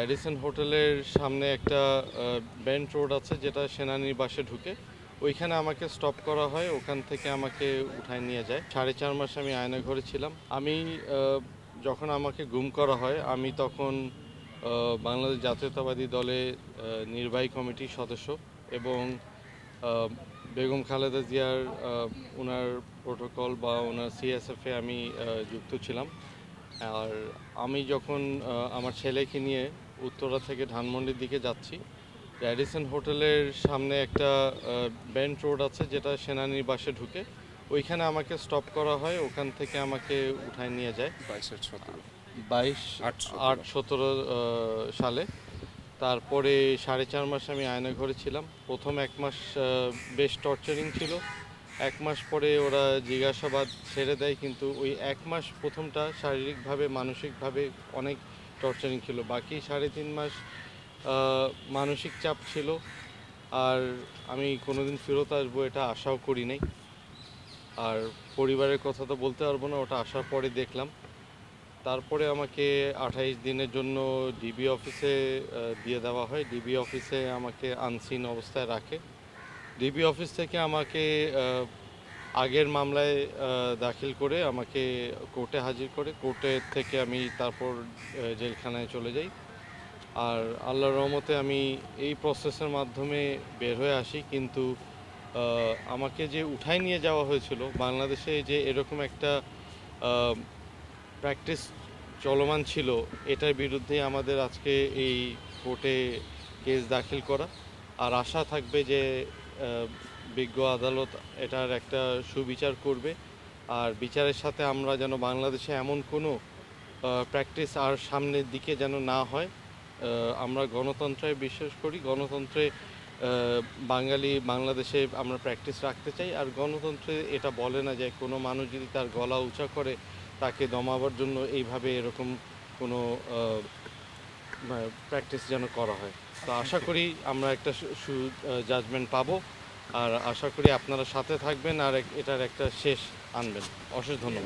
Edison হোটেলের সামনে একটা বেন্ট রোড আছে যেটা সেনানিবাসে ঢুকে। ওইখানে আমাকে স্টপ করা হয়, ওখান থেকে আমাকে উঠায় নিয়ে যায়। সাড়ে চার মাস আমি আয়না ঘরে ছিলাম। আমি যখন আমাকে গুম করা হয়, আমি তখন বাংলাদেশ জাতীয়তাবাদী দলে নির্বাহী কমিটির সদস্য এবং বেগম খালেদা জিয়ার ওনার প্রোটোকল বা ওনার সিএসএফে আমি যুক্ত ছিলাম। আর আমি যখন আমার ছেলেকে নিয়ে উত্তরা থেকে ধানমন্ডির দিকে যাচ্ছি র্যাডিসন হোটেলের সামনে একটা বেন্ট রোড আছে যেটা সেনানিবাসে ঢুকে ওইখানে আমাকে স্টপ করা হয় ওখান থেকে আমাকে উঠায় নিয়ে যায়। বাইশ। আট সতেরো। সালে। তারপরে সাড়ে চার মাস আমি আয়না ঘরে ছিলাম। প্রথম এক মাস বেশ টর্চারিং ছিল। এক মাস পরে ওরা জিজ্ঞাসাবাদ ছেড়ে দেয়, কিন্তু ওই এক মাস প্রথমটা শারীরিকভাবে, মানসিকভাবে অনেক টর্চারিং ছিল। বাকি সাড়ে তিন মাস মানসিক চাপ ছিল। আর আমি কোনোদিন ফেরত আসব এটা আশাও করি নাই। আর পরিবারের কথা তো বলতে পারব না, ওটা আসার পরে দেখলাম। তারপরে আমাকে আঠাইশ দিনের জন্য ডিবি অফিসে দিয়ে দেওয়া হয়। ডিবি অফিসে আমাকে আনসিন অবস্থায় রাখে। ডিবি অফিস থেকে আমাকে আগের মামলায় দাখিল করে আমাকে কোর্টে হাজির করে। কোর্টে থেকে আমি তারপর জেলখানায় চলে যাই। আর আল্লাহর রহমতে আমি এই প্রসেসের মাধ্যমে বের হয়ে আসি। কিন্তু আমাকে যে উঠাই নিয়ে যাওয়া হয়েছিল, বাংলাদেশে যে এরকম একটা প্র্যাকটিস চলমান ছিল, এটার বিরুদ্ধে আমাদের আজকে এই কোর্টে কেস দাখিল করা। আর আশা থাকবে যে বিজ্ঞ আদালত এটার একটা সুবিচার করবে। আর বিচারের সাথে আমরা যেন বাংলাদেশে এমন কোনো প্র্যাকটিস আর সামনের দিকে যেন না হয় আমরা গণতন্ত্রে বিশ্বাস করি। গণতন্ত্রে বাঙালি বাংলাদেশে আমরা প্র্যাকটিস রাখতে চাই। আর গণতন্ত্রে এটা বলে না যে কোনো মানুষ যদি তার গলা উঁচা করে তাকে দমাবার জন্য এইভাবে এরকম কোনো প্র্যাকটিস যেন করা হয়। তো আশা করি আমরা একটা সু জাজমেন্ট পাবো। আর আশা করি আপনারা সাথে থাকবেন আর এটার একটা শেষ আনবেন। অশেষ ধন্যবাদ।